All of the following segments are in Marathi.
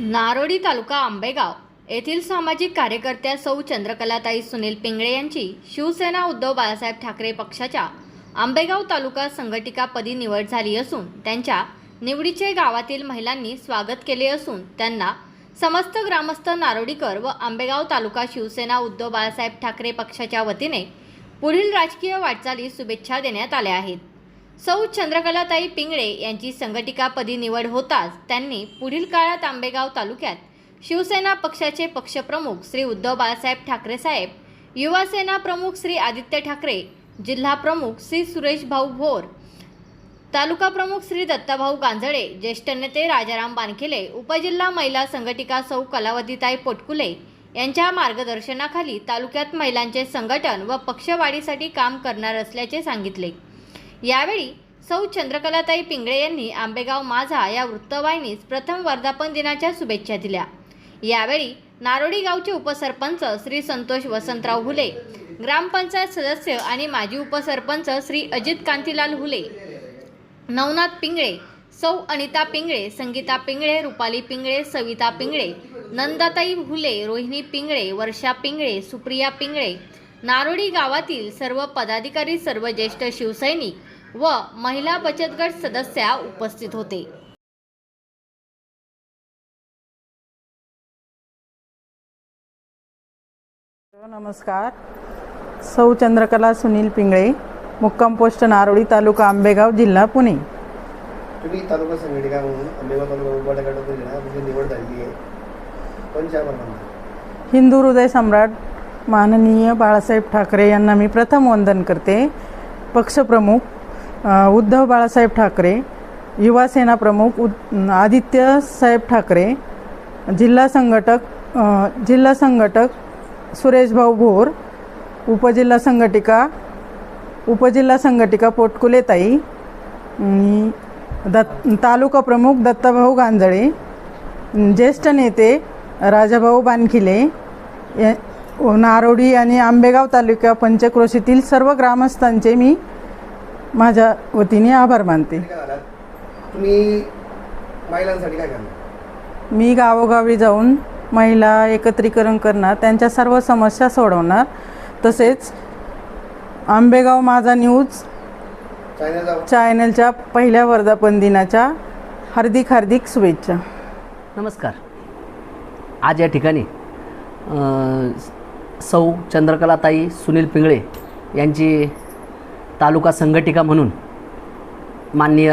नारोडी तालुका आंबेगाव येथील सामाजिक कार्यकर्त्या सौ चंद्रकलाताई सुनील पिंगळे यांची शिवसेना उद्धव बाळासाहेब ठाकरे पक्षाच्या आंबेगाव तालुका संघटिकापदी निवड झाली असून त्यांच्या निवडीचे गावातील महिलांनी स्वागत केले असून त्यांना समस्त ग्रामस्थ नारोडीकर व आंबेगाव तालुका शिवसेना उद्धव बाळासाहेब ठाकरे पक्षाच्या वतीने पुढील राजकीय वाटचाली शुभेच्छा देण्यात आल्या आहेत. सौ चंद्रकलाताई पिंगळे यांची संघटिकापदी निवड होताच त्यांनी पुढील काळात आंबेगाव तालुक्यात शिवसेना पक्षाचे पक्षप्रमुख श्री उद्धव बाळासाहेब ठाकरे साहेब युवासेना प्रमुख श्री आदित्य ठाकरे जिल्हा प्रमुख श्री सुरेश भाऊ भोर तालुका प्रमुख श्री दत्ताभाऊ गांजळे ज्येष्ठ नेते राजाराम बानखेले उपजिल्हा महिला संघटिका सौ कलावतीताई पोटकुले यांच्या मार्गदर्शनाखाली तालुक्यात महिलांचे संघटन व पक्षवाढीसाठी काम करणार असल्याचे सांगितले. यावेळी सौ चंद्रकलाताई पिंगळे यांनी आंबेगाव माझा या वृत्तवाहिनीस प्रथम वर्धापन दिनाच्या शुभेच्छा दिल्या. यावेळी नारोडी गावचे उपसरपंच श्री संतोष वसंतराव हुले ग्रामपंचायत सदस्य आणि माजी उपसरपंच श्री अजित कांतीलाल हुले नवनाथ पिंगळे सौ अनिता पिंगळे संगीता पिंगळे रुपाली पिंगळे सविता पिंगळे नंदाताई हुले रोहिणी पिंगळे वर्षा पिंगळे सुप्रिया पिंगळे नारोडी गावातील सर्व पदाधिकारी सर्व ज्येष्ठ शिवसैनिक व महिला बचत गट सदस्या उपस्थित होते. नमस्कार. सौ चंद्रकला सुनील पिंगळे मुक्काम पोस्ट नारोडी तालुका आंबेगाव जिल्हा पुणे. तुम्ही तालुका संघटिका म्हणून आंबेगाव तालुका उभाटा गटातून ना तुमची निवड झालेली आहे. पण चार म्हणतात हिंदू हृदय सम्राट माननीय बाळासाहेब ठाकरे यांना मी प्रथम वंदन करते. पक्षप्रमुख उद्धव बाळासाहेब ठाकरे युवासेना प्रमुख उद आदित्य साहेब ठाकरे जिल्हा संघटक जिल्हा संघटक सुरेशभाऊ भोर उपजिल्हा संघटिका उपजिल्हा संघटिका पोटकुलेताई दत् तालुका प्रमुख दत्ताभाऊ गांजळे ज्येष्ठ नेते राजाभाऊ बानखिले नारोडी आणि आंबेगाव तालुका पंचक्रोशीतील सर्व ग्रामस्थांचे मी माझ्या वतीने आभार मानते. तुम्ही महिलांसाठी काय करणार? मी गावोगावी जाऊन महिला एकत्रीकरण करणार त्यांच्या सर्व समस्या सोडवणार. तसेच आंबेगाव माझा न्यूज चॅनलच्या पहिल्या वर्धापन दिनाच्या हार्दिक हार्दिक शुभेच्छा. नमस्कार. आज या ठिकाणी अ, सौ चंद्रकलाताई सुनील पिंगळे यांची तालुका संघटिका म्हणून माननीय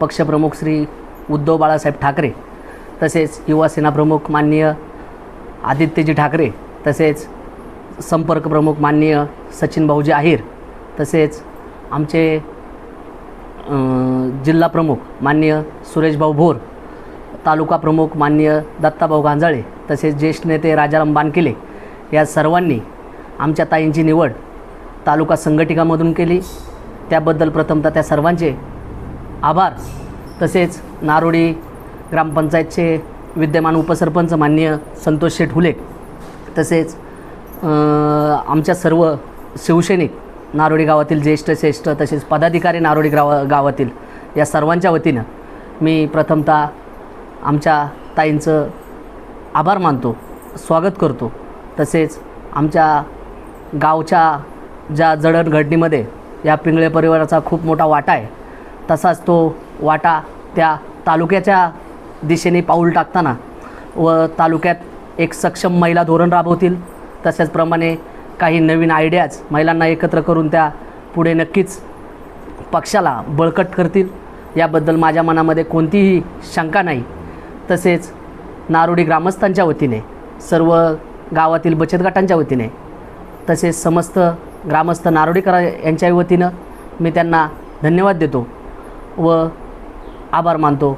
पक्षप्रमुख श्री उद्धव बाळासाहेब ठाकरे तसेच युवासेना प्रमुख माननीय आदित्यजी ठाकरे तसेच संपर्क प्रमुख माननीय सचिन भाऊजी आहेर तसेच आमचे जिल्हा प्रमुख माननीय सुरेशभाऊ भोर तालुका प्रमुख माननीय दत्ताभाऊ गांजाळे तसेच ज्येष्ठ नेते राजाराम बानकिले या सर्वांनी आमच्या ताईंची निवड तालुका संघटिकामधून केली. त्याबद्दल प्रथमतः त्या सर्वांचे आभार. तसेच नारोडी ग्रामपंचायतचे विद्यमान उपसरपंच माननीय संतोष शेठ हुले तसेच आमच्या सर्व शिवसैनिक नारोडी गावातील ज्येष्ठ श्रेष्ठ तसेच पदाधिकारी नारोडी गावा गावातील या सर्वांच्या वतीनं मी प्रथमतः आमच्या ताईंचं आभार मानतो स्वागत करतो. तसेच आमच्या गावच्या ज्या जडणघडणीमध्ये या पिंगळे परिवाराचा खूप मोठा वाटा आहे तसाच तो वाटा त्या तालुक्याच्या दिशेने पाऊल टाकताना व तालुक्यात एक सक्षम महिला धोरण राबवतील तशाचप्रमाणे काही नवीन आयडियाज महिलांना एकत्र करून त्या पुढे नक्कीच पक्षाला बळकट करतील. याबद्दल माझ्या मनामध्ये कोणतीही शंका नाही. तसेच नारोडी ग्रामस्थांच्या वतीने सर्व गावातील बचत गटांच्या वतीने तसेच समस्त ग्रामस्थ नारोडीकर यांच्या वतीनं मी त्यांना धन्यवाद देतो व आभार मानतो.